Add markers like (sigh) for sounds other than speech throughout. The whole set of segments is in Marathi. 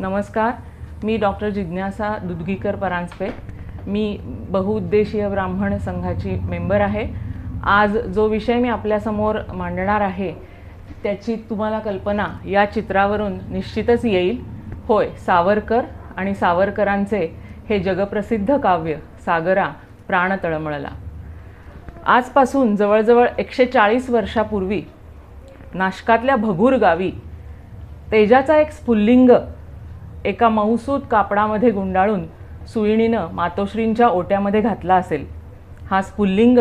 नमस्कार मी डॉक्टर जिज्ञासा दुधगीकर परांजपे. मी बहुउद्देशीय ब्राह्मण संघाची मेंबर आहे. आज जो विषय मी आपल्यासमोर मांडणार आहे त्याची तुम्हाला कल्पना या चित्रावरून निश्चितच येईल. होय सावरकर आणि सावरकरांचे हे जगप्रसिद्ध काव्य सागरा प्राण तळमळला आजपासून जवळजवळ एकशे चाळीस वर्षापूर्वी नाशकातल्या भगूर गावी तेजाचा एक स्फुल्लिंग एका मऊसूत कापडामध्ये गुंडाळून सुईणीनं मातोश्रींच्या ओट्यामध्ये घातला असेल. हा स्फुल्लिंग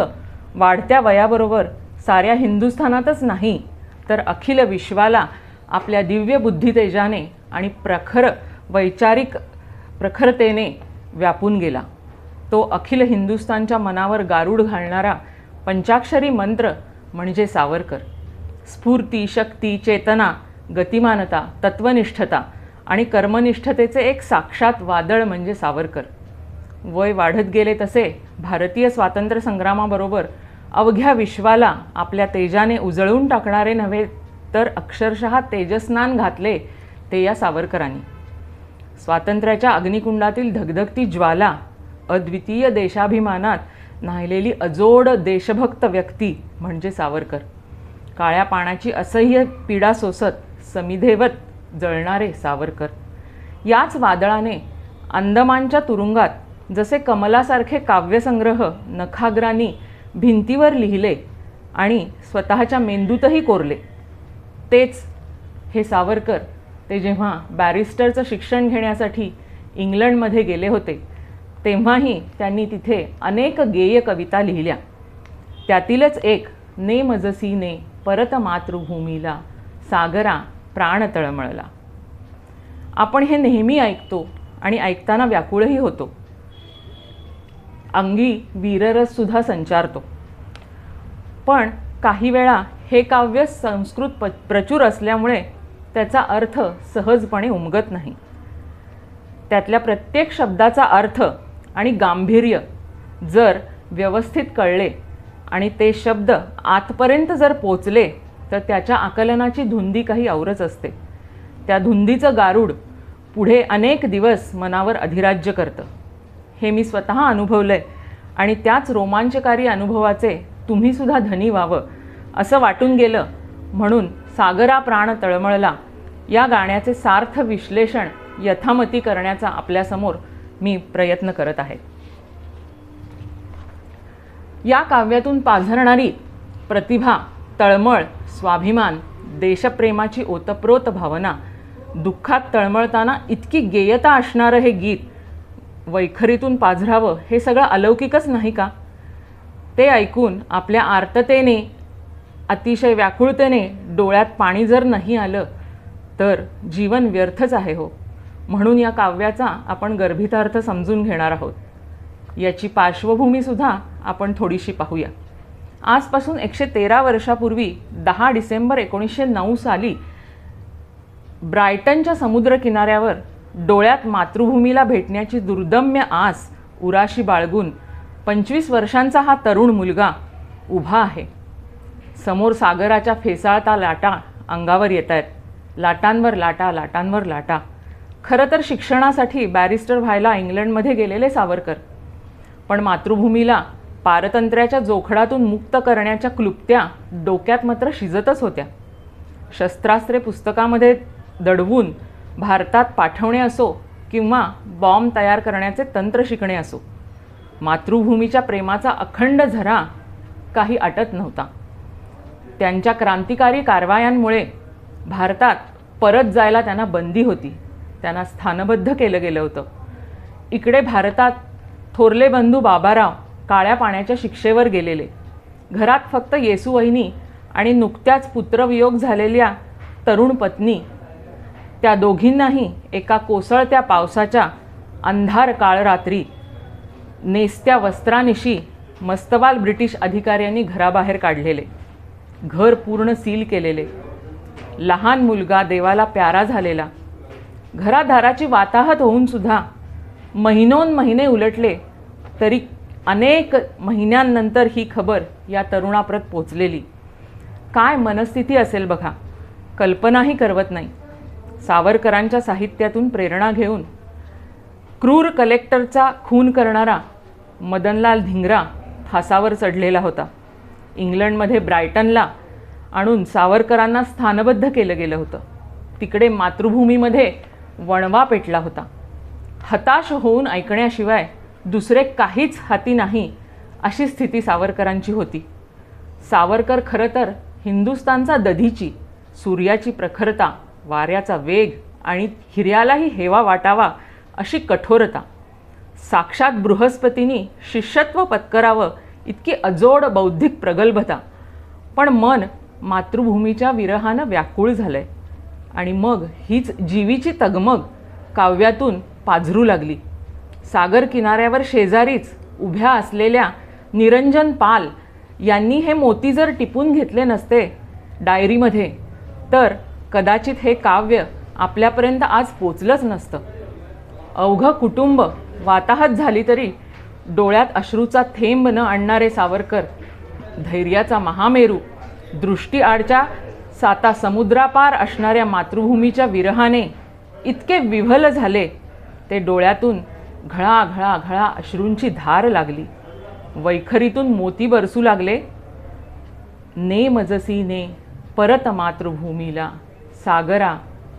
वाढत्या वयाबरोबर साऱ्या हिंदुस्थानातच नाही तर अखिल विश्वाला आपल्या दिव्य बुद्धितेजाने आणि प्रखर वैचारिक प्रखरतेने व्यापून गेला. तो अखिल हिंदुस्थानच्या मनावर गारूड घालणारा पंचाक्षरी मंत्र म्हणजे सावरकर. स्फूर्ती शक्ती चेतना गतिमानता तत्वनिष्ठता आणि कर्मनिष्ठतेचे एक साक्षात वादळ म्हणजे सावरकर. वय वाढत गेले तसे भारतीय स्वातंत्र्य संग्रामाबरोबर अवघ्या विश्वाला आपल्या तेजाने उजळून टाकणारे नव्हे तर अक्षरशः तेजस्नान घातले ते या सावरकरांनी. स्वातंत्र्याच्या अग्निकुंडातील धगधगती ज्वाला अद्वितीय देशाभिमानात नाहिलेली अजोड देशभक्त व्यक्ती म्हणजे सावरकर. काळ्या पाण्याची असह्य पीडा सोसत समिधेवत जळणारे सावरकर. याच वादळाने अंदमानच्या तुरुंगात जसे कमलासारखे काव्यसंग्रह नखाग्रांनी भिंतीवर लिहिले आणि स्वतःच्या मेंदूतही कोरले. तेच हे सावरकर ते जेव्हा बॅरिस्टरचं शिक्षण घेण्यासाठी इंग्लंडमध्ये गेले होते तेव्हाही त्यांनी तिथे अनेक गेय कविता लिहिल्या. त्यातीलच एक ने मजसी ने परत मातृभूमीला सागरा प्राण तळमळला आपण हे नेहमी ऐकतो आणि ऐकताना व्याकुळही होतो. अंगी वीररससुद्धा संचारतो. पण काही वेळा हे काव्य संस्कृत प प्रचूर असल्यामुळे त्याचा अर्थ सहजपणे उमगत नाही. त्यातल्या प्रत्येक शब्दाचा अर्थ आणि गांभीर्य जर व्यवस्थित कळले आणि ते शब्द आतपर्यंत जर पोचले तर त्याच्या आकलनाची धुंदी काही औरच असते. त्या धुंदीचं गारूड पुढे अनेक दिवस मनावर अधिराज्य करतं. हे मी स्वतः अनुभवलं आहे आणि त्याच रोमांचकारी अनुभवाचे तुम्हीसुद्धा धनी व्हावं असं वाटून गेलं म्हणून सागरा प्राण तळमळला. या गाण्याचे सार्थ विश्लेषण यथामती करण्याचा आपल्यासमोर मी प्रयत्न करत आहे. या काव्यातून पाझरणारी प्रतिभा तळमळ स्वाभिमान देशप्रेमाची ओतप्रोत भावना दुःखात तळमळताना इतकी गेयता असणारं हे गीत वैखरीतून पाझरावं हे सगळं अलौकिकच नाही का? ते ऐकून आपल्या आर्ततेने अतिशय व्याकुळतेने डोळ्यात पाणी जर नाही आलं तर जीवन व्यर्थच आहे हो. म्हणून या काव्याचा आपण गर्भितार्थ समजून घेणार आहोत. याची पार्श्वभूमीसुद्धा आपण थोडीशी पाहूया. आजपासून एकशे तेरा वर्षापूर्वी दहा डिसेंबर एकोणीसशे नऊ साली ब्रायटनच्या समुद्रकिनाऱ्यावर डोळ्यात मातृभूमीला भेटण्याची दुर्दम्य आस उराशी बाळगून पंचवीस वर्षांचा हा तरुण मुलगा उभा आहे. समोर सागराच्या फेसाळता लाटा अंगावर येत आहेत लाटांवर लाटा लाटांवर लाटा. खरं तर शिक्षणासाठी बॅरिस्टर व्हायला इंग्लंडमध्ये गेलेले सावरकर. पण मातृभूमीला पारतंत्र्याच्या जोखडातून मुक्त करण्याच्या क्लुप्त्या डोक्यात मात्र शिजतच होत्या. शस्त्रास्त्रे पुस्तकामध्ये दडवून भारतात पाठवणे असो किंवा बॉम्ब तयार करण्याचे तंत्र शिकणे असो मातृभूमीच्या प्रेमाचा अखंड झरा काही आटत नव्हता. त्यांच्या क्रांतिकारी कारवायांमुळे भारतात परत जायला त्यांना बंदी होती. त्यांना स्थानबद्ध केलं गेलं होतं. इकडे भारतात थोरले बंधू बाबाराव काळ्या पाण्याच्या शिक्षेवर गेलेले. घरात फक्त येसू वहिनी आणि नुकत्याच पुत्रवियोग झालेल्या तरुण पत्नी. त्या दोघींनाही एका कोसळत्या पावसाच्या अंधार काळ रात्री नेसत्या वस्त्रानिशी मस्तवाल ब्रिटिश अधिकाऱ्यांनी घराबाहेर काढलेले. घर पूर्ण सील केलेले. लहान मुलगा देवाला प्यारा झालेला. घरादाराची वाताहत होऊनसुद्धा महिनोन महिने उलटले तरी अनेक महिन्यांनंतर ही खबर या तरुणाप्रत पोचलेली. काय मनस्थिती असेल बघा. कल्पनाही करवत नाही. सावरकरांच्या साहित्यातून प्रेरणा घेऊन क्रूर कलेक्टरचा खून करणारा मदनलाल धिंगरा फासावर चढलेला होता. इंग्लंडमध्ये ब्रायटनला आणून सावरकरांना स्थानबद्ध केलं गेलं होतं. तिकडे मातृभूमीमध्ये वणवा पेटला होता. हताश होऊन ऐकण्याशिवाय दुसरे काहीच हाती नाही अशी स्थिती सावरकरांची होती. सावरकर खरं तर हिंदुस्तानचा दधीची सूर्याची प्रखरता वाऱ्याचा वेग आणि हिर्यालाही हेवा वाटावा अशी कठोरता. साक्षात बृहस्पतींनी शिष्यत्व पत्करावं इतकी अजोड बौद्धिक प्रगल्भता. पण मन मातृभूमीच्या विरहानं व्याकुळ झालंय आणि मग हीच जीवीची तगमग काव्यातून पाझरू लागली. सागर किनाऱ्यावर शेजारीच उभ्या असलेल्या निरंजन पाल यांनी हे मोती जर टिपून घेतले नसते डायरीमध्ये तर कदाचित हे काव्य आपल्यापर्यंत आज पोचलंच नसतं. अवघं कुटुंब वाताहत झाली तरी डोळ्यात अश्रूचा थेंब न आणणारे सावरकर धैर्याचा महामेरू दृष्टीआडच्या साता समुद्रापार असणाऱ्या मातृभूमीच्या विरहाने इतके विव्हल झाले ते डोळ्यातून घळा घळा घळा अश्रूंची धार लागली. वैखरीतून मोती बरसू लागले. ने मजसी ने परत मातृभूमीला. सागरा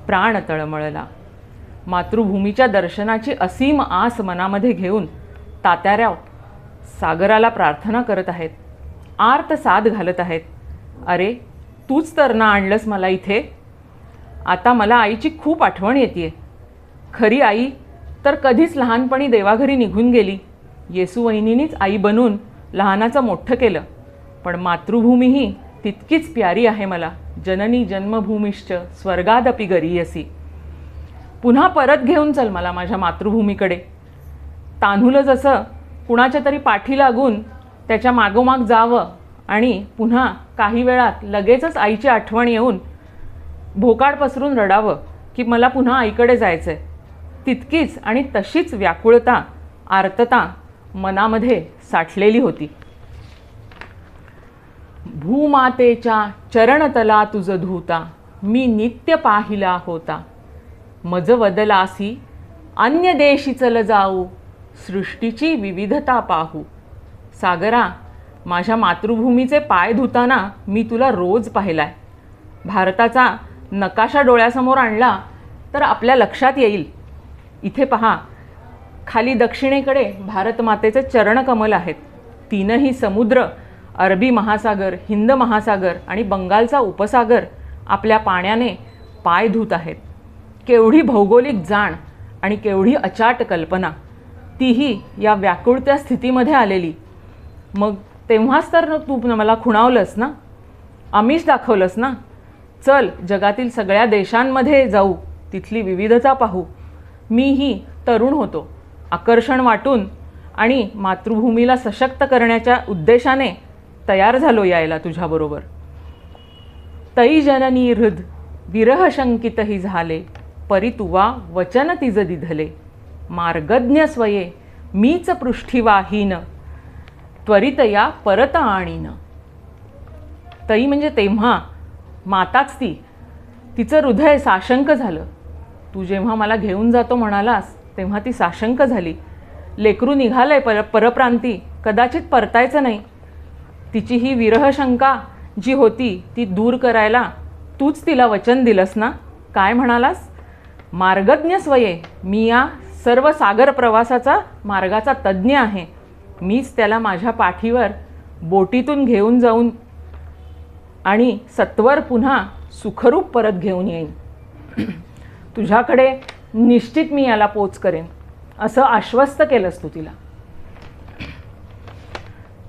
प्राण तळमळला. मातृभूमीच्या दर्शनाची असीम आस मनामध्ये घेऊन तात्याराव सागराला प्रार्थना करत आहेत. आर्त साध घालत आहेत. अरे तूच तर ना आणलंस मला इथे. आता मला आईची खूप आठवण येते खरी आई तर कधीच लहानपणी देवाघरी निघून गेली. येसूवहिनीनीच आई बनून लहानाचं मोठं केलं. पण मातृभूमीही तितकीच प्यारी आहे मला. जननी जन्मभूमिश्च स्वर्गादपि गरीयसी. पुन्हा परत घेऊन चल मला माझ्या मातृभूमीकडे. तान्हुलं जसं कुणाच्या तरी पाठी लागून त्याच्या मागोमाग जावं आणि पुन्हा काही वेळात लगेचच आईची आठवण येऊन भोकाड पसरून रडावं की मला पुन्हा आईकडे जायचं आहे तितकीच आणि तशीच व्याकुळता आर्तता मनामध्ये साठलेली होती. भूमातेच्या चरणतला तुझ धूता मी नित्य पाहिला होता. मज वदलासी अन्य देशी चल जाऊ सृष्टीची विविधता पाहू. सागरा माझ्या मातृभूमीचे पाय धुताना मी तुला रोज पाहिलाय. भारताचा नकाशा डोळ्यासमोर आणला तर आपल्या लक्षात येईल. इथे पहा खाली दक्षिणेकडे भारतमातेचे चरणकमल आहेत. तीनही समुद्र अरबी महासागर हिंद महासागर आणि बंगालचा उपसागर आपल्या पाण्याने पाय धुत आहेत. केवढी भौगोलिक जाण आणि केवढी अचाट कल्पना. तीही या व्याकुळत्या स्थितीमध्ये आलेली. मग तेव्हाच तर तू मला खुणावलंस ना? आमिष दाखवलंस ना? चल जगातील सगळ्या देशांमध्ये जाऊ तिथली विविधता पाहू. मीही तरुण होतो. आकर्षण वाटून आणि मातृभूमीला सशक्त करण्याच्या उद्देशाने तयार झालो यायला तुझ्याबरोबर. तई जननी हृद विरहशंकितही झाले परितुवा वचन तिज दिधले. मार्गज्ञ स्वये मीच पृष्ठीवाहीन त्वरितया परत आणीन. तई म्हणजे तेव्हा माताच ती. तिचं हृदय साशंक झालं. तू जेव्हा मला घेऊन जातो म्हणालास तेव्हा ती साशंक झाली. लेकरू निघालंय पर परप्रांती कदाचित परतायचं नाही. तिची ही विरहशंका जी होती ती दूर करायला तूच तिला वचन दिलंस ना? काय म्हणालास? मार्गज्ञ स्वये मी या सर्व सागर प्रवासाचा मार्गाचा तज्ज्ञ आहे. मीच त्याला माझ्या पाठीवर बोटीतून घेऊन जाऊन आणि सत्वर पुन्हा सुखरूप परत घेऊन येईन. तुझ्याकडे निश्चित मी याला पोच करेन. असं आश्वस्त केलंस तू तिला.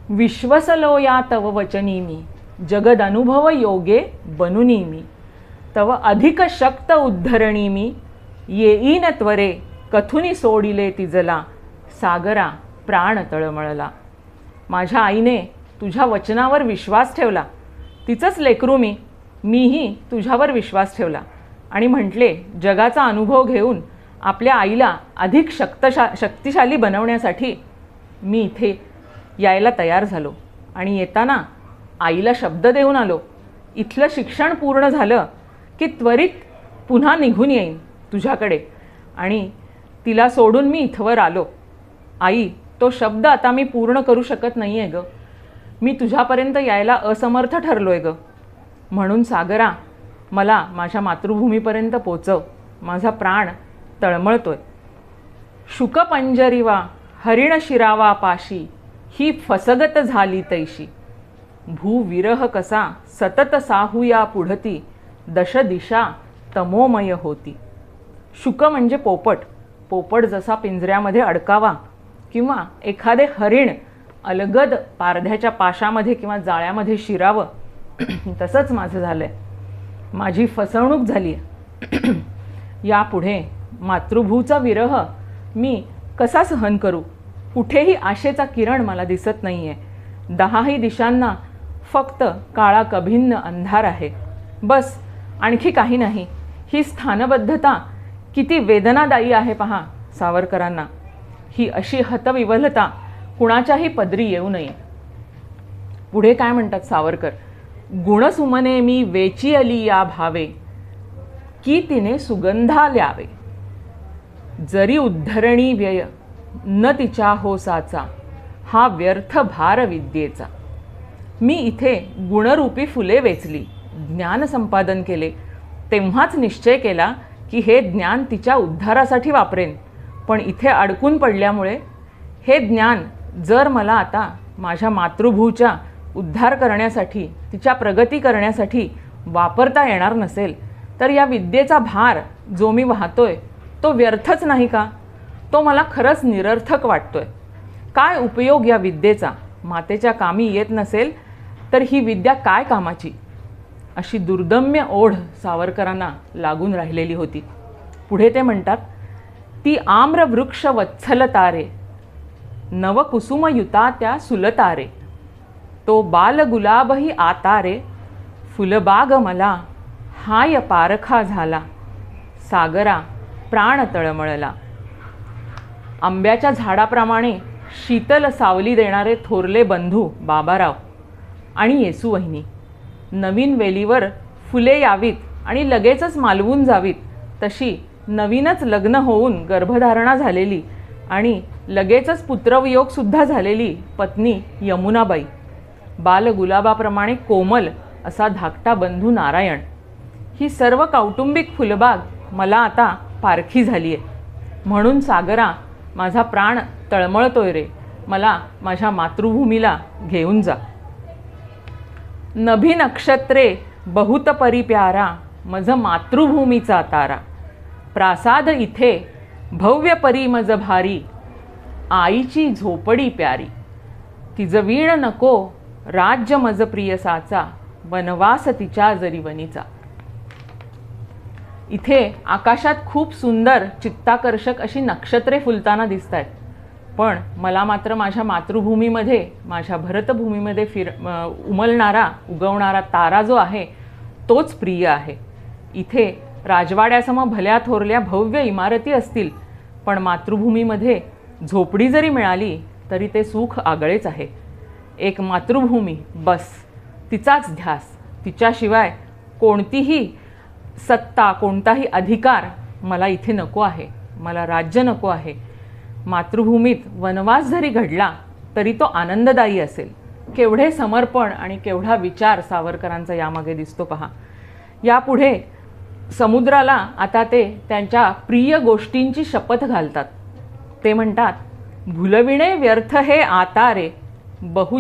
विश्वसलो या तव वचनी मी. जगद अनुभव योगे बनुनी मी. तव अधिक शक्त उद्धरणी मी. येईन त्वरे कथुनी सोडिले तिजला. सागरा प्राण तळमळला. माझ्या आईने तुझ्या वचनावर विश्वास ठेवला. तिचंच लेकरू मी. मीही तुझ्यावर विश्वास ठेवला. आणि म्हटले जगाचा अनुभव घेऊन आपल्या आईला अधिक शक्तशा शक्तिशाली बनवण्यासाठी मी इथे यायला तयार झालो आणि येताना आईला शब्द देऊन आलो. इथलं शिक्षण पूर्ण झालं की त्वरित पुन्हा निघून येईन तुझ्याकडे आणि तिला सोडून मी इथवर आलो. आई तो शब्द आता मी पूर्ण करू शकत नाही आहे ग. मी तुझ्यापर्यंत यायला असमर्थ ठरलो आहे ग. म्हणून सागरा मला माझ्या मातृभूमीपर्यंत पोचव. माझा प्राण तळमळतोय. शुकपंजरीवा हरिण शिरावा पाशी ही फसगत झाली तैशी. भूविरह कसा सतत साहूया पुढती दश दिशा तमोमय होती. शुक म्हणजे पोपट. पोपट जसा पिंजऱ्यामध्ये अडकावा किंवा एखादे हरिण अलगद पारध्याच्या पाशामध्ये किंवा जाळ्यामध्ये शिरावं तसंच माझं झालं आहे माझी फसवणूक झाली (clears throat) यापुढे मातृभूचा विरह मी कसा सहन करू? कुठेही आशेचा किरण मला दिसत नाही आहे दहाही दिशांना फक्त काळा कभिन्न अंधार आहे. बस आणखी काही नाही. ही स्थानबद्धता किती वेदनादायी आहे पहा सावरकरांना. ही अशी हतविवलता कुणाच्याही पदरी येऊ नये. पुढे काय म्हणतात सावरकर? गुणसुमने मी वेची अली या भावे की तिने सुगंधा ल्यावे. जरी उद्धरणी व्यय न तिच्या होसाचा हा व्यर्थ भार विद्येचा. मी इथे गुणरूपी फुले वेचली ज्ञान संपादन केले तेव्हाच निश्चय केला की हे ज्ञान तिच्या उद्धारासाठी वापरेन. पण इथे अडकून पडल्यामुळे हे ज्ञान जर मला आता माझ्या मातृभूच्या उद्धार करण्यासाठी तिच्या प्रगती करण्यासाठी वापरता येणार नसेल तर या विद्येचा भार जो मी वाहतोय तो व्यर्थच नाही का? तो मला खरंच निरर्थक वाटतोय. काय उपयोग या विद्येचा? मातेच्या कामी येत नसेल तर ही विद्या काय कामाची? अशी दुर्दम्य ओढ सावरकरांना लागून राहिलेली होती. पुढे ते म्हणतात ती आम्रवृक्ष वत्सल तारे नवकुसुमयुता त्या सुलतारे. तो बालगुलाबही आतारे फुलबाग मला. हाय पारखा झाला. सागरा प्राण तळमळला. आंब्याच्या झाडाप्रमाणे शीतल सावली देणारे थोरले बंधू बाबाराव आणि येसूवहिनी नवीन वेलीवर फुले यावीत आणि लगेचच मालवून जावीत. तशी नवीनच लग्न होऊन गर्भधारणा झालेली आणि लगेचच पुत्रवियोगसुद्धा झालेली पत्नी यमुनाबाई. बालगुलाबाप्रमाणे कोमल असा धाकटा बंधू नारायण. ही सर्व कौटुंबिक फुलबाग मला आता पारखी झाली आहे म्हणून सागरा माझा प्राण तळमळतोय रे. मला माझ्या मातृभूमीला घेऊन जा. नभी नक्षत्रे बहुत परी प्यारा मज मातृभूमीचा तारा. प्रासाद इथे भव्य परी मज भारी. आईची झोपडी प्यारी. तिज वीण नको राज्य मजप्रिय साचा वनवास तिच्या जरीवनीचा इथे आकाशात खूप सुंदर चित्ताकर्षक अशी नक्षत्रे फुलताना दिसत आहेत पण मला मात्र माझ्या मातृभूमीमध्ये माझ्या भरतभूमीमध्ये फिर उमलणारा उगवणारा तारा जो आहे तोच प्रिय आहे. इथे राजवाड्यासमोर भल्या थोरल्या भव्य इमारती असतील पण मातृभूमीमध्ये झोपडी जरी मिळाली तरी ते सुख आगळेच आहे. एक मातृभूमी बस. तिचाच ध्यास. तिच्याशिवाय कोणतीही सत्ता कोणताही अधिकार मला इथे नको आहे. मला राज्य नको आहे. मातृभूमीत वनवास जरी घडला तरी तो आनंददायी असेल. केवढे समर्पण आणि केवढा विचार सावरकरांचा यामागे दिसतो पहा. यापुढे समुद्राला आता ते त्यांच्या प्रिय गोष्टींची शपथ घालतात. ते म्हणतात भुलविणे व्यर्थ हे आता रे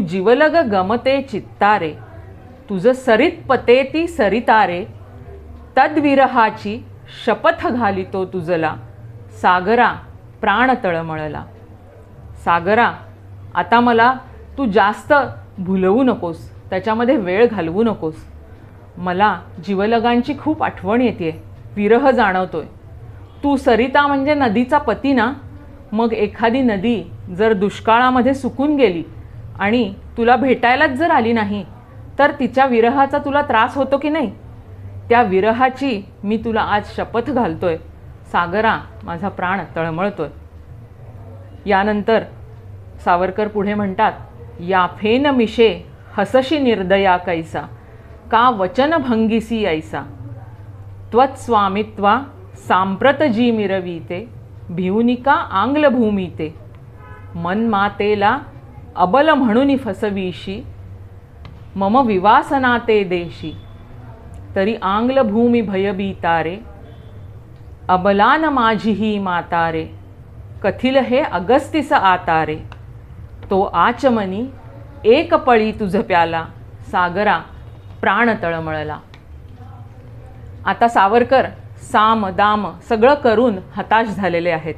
जीवलग गमते चित्तारे. तुझं सरित पते ती सरितारे. तद्विरहाची शपथ घालितो तुझला. सागरा प्राण तळमळला सागरा आता मला तू जास्त भुलवू नकोस. त्याच्यामध्ये वेळ घालवू नकोस. मला जीवलगांची खूप आठवण येते. विरह जाणवतोय. तू सरिता म्हणजे नदीचा पती ना मग एखादी नदी जर दुष्काळामध्ये सुकून गेली आणि तुला भेटायलाच जर आली नाही तर तिच्या विरहाचा तुला त्रास होतो की नाही? त्या विरहाची मी तुला आज शपथ घालतोय. सागरा माझा प्राण तळमळतोय. यानंतर सावरकर पुढे म्हणतात या फेन मिशे हसशी निर्दया कैसा का वचनभंगीसी ऐसा. त्वत्स्वामित्वा सांप्रत जी मिरवीते भिवनिका आंग्लभूमीते. मनमातेला अबल म्हणून फसवीशी मम विवासना ते देशी तरी आंग्लभूमी भयबीतारे अबलान माझी ही मातारे कथिल हे अगस्तीस आतारे तो आचमनी एक पळी तुझ प्याला सागरा प्राण तळमळला. आता सावरकर साम दाम सगळं करून हताश झालेले आहेत.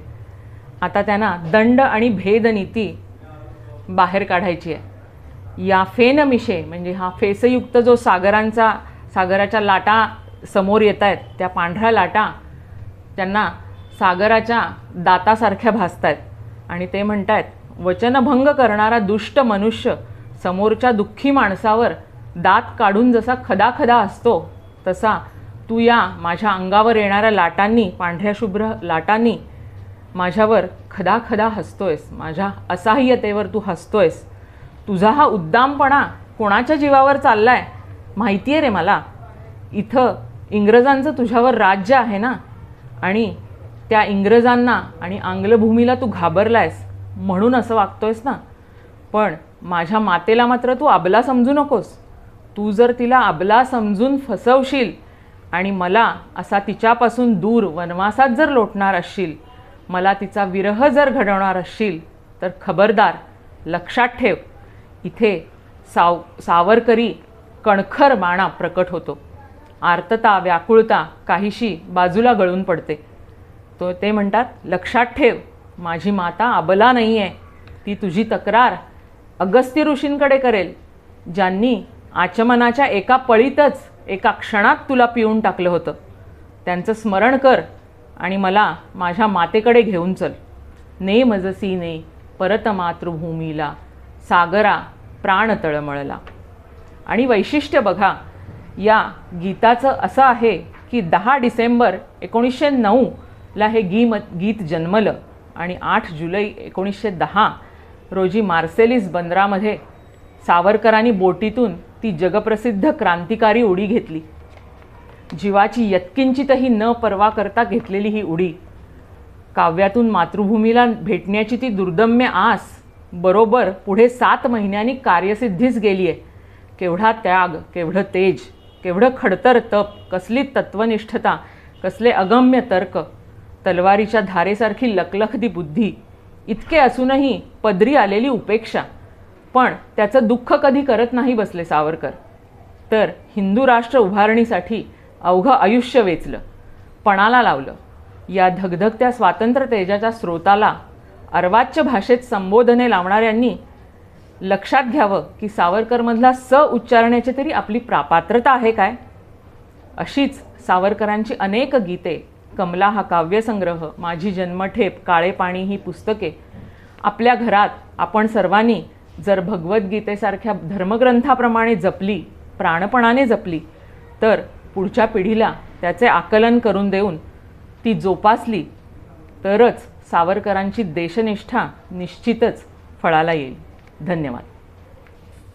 आता त्यांना दंड आणि भेदनीती बाहेर काढायची आहे. या फेनमिशे म्हणजे हा फेसयुक्त जो सागरांचा सागराच्या लाटा समोर येत आहेत त्या पांढऱ्या लाटा त्यांना सागराच्या दातासारख्या भासत आहेत आणि ते म्हणत आहेत वचनभंग करणारा दुष्ट मनुष्य समोरच्या दुःखी माणसावर दात काढून जसा खदाखदा असतो तसा तू या माझ्या अंगावर येणाऱ्या लाटांनी पांढऱ्या शुभ्र लाटांनी माझ्यावर खदा खदा हसतोयस. माझ्या असहाय्यतेवर तू हसतोयस. तुझा हा उद्दामपणा कोणाच्या जीवावर चाललाय माहिती आहे रे मला. इथं इंग्रजांचं तुझ्यावर राज्य आहे ना? आणि त्या इंग्रजांना आणि आंग्लभूमीला तू घाबरलायस म्हणून असं वागतोयस ना? पण माझ्या मातेला मात्र तू अबला समजू नकोस. तू जर तिला अबला समजून फसवशील आणि मला असा तिच्यापासून दूर वनवासात जर लोटणार असशील मला तिचा विरह जर घडवणार असशील तर खबरदार लक्षात ठेव. इथे साव सावरकरी कणखर बाणा प्रकट होतो. आर्तता व्याकुळता काहीशी बाजूला गळून पडते. तो ते म्हणतात लक्षात ठेव माझी माता अबला नाही आहे ती तुझी तक्रार अगस्त्य ऋषींकडे करेल ज्यांनी आचमनाच्या एका पळीतच एका क्षणात तुला पिऊन टाकलं होतं. त्यांचं स्मरण कर आणि मला माझ्या मातेकडे घेऊन चल. ने मजसी ने परत मातृभूमीला सागरा प्राण तळमळला. आणि वैशिष्ट्य बघा या गीताचं असं आहे की दहा डिसेंबर एकोणीसशे नऊला हे गी गीत जन्मलं आणि आठ जुलै एकोणीसशे दहा रोजी मार्सेलिस बंदरामध्ये सावरकरांनी बोटीतून ती जगप्रसिद्ध क्रांतिकारी उडी घेतली. जीवाची यत्किंचितही न पर्वा करता घेतलेली ही उडी. काव्यातून मातृभूमीला भेटण्याची ती दुर्दम्य आस बरोबर पुढे सात महिन्यांनी कार्यसिद्धीच गेली आहे केवढा त्याग केवढं तेज केवढं खडतर तप कसली तत्वनिष्ठता कसले अगम्य तर्क. तलवारीच्या धारेसारखी लखलखदी बुद्धी. इतके असूनही पदरी आलेली उपेक्षा. पण त्याचं दुःख कधी करत नाही बसले सावरकर. तर हिंदू राष्ट्र उभारणीसाठी अवघं आयुष्य वेचलं पणाला लावलं. या धगधगत्या स्वातंत्र्य तेजाच्या स्रोताला अर्वाच्य भाषेत संबोधने लावणाऱ्यांनी लक्षात घ्यावं की सावरकरमधला स उच्चारण्याची तरी आपली प्रापात्रता आहे काय? अशीच सावरकरांची अनेक गीते कमला हा काव्यसंग्रह माझी जन्मठेप काळे पाणी ही पुस्तके आपल्या घरात आपण सर्वांनी जर भगवद्गीतेसारख्या धर्मग्रंथाप्रमाणे जपली प्राणपणाने जपली तर पुढच्या पिढीला त्याचे आकलन करून देऊन ती जोपासली तरच सावरकरांची देशनिष्ठा निश्चितच फळाला येईल. धन्यवाद.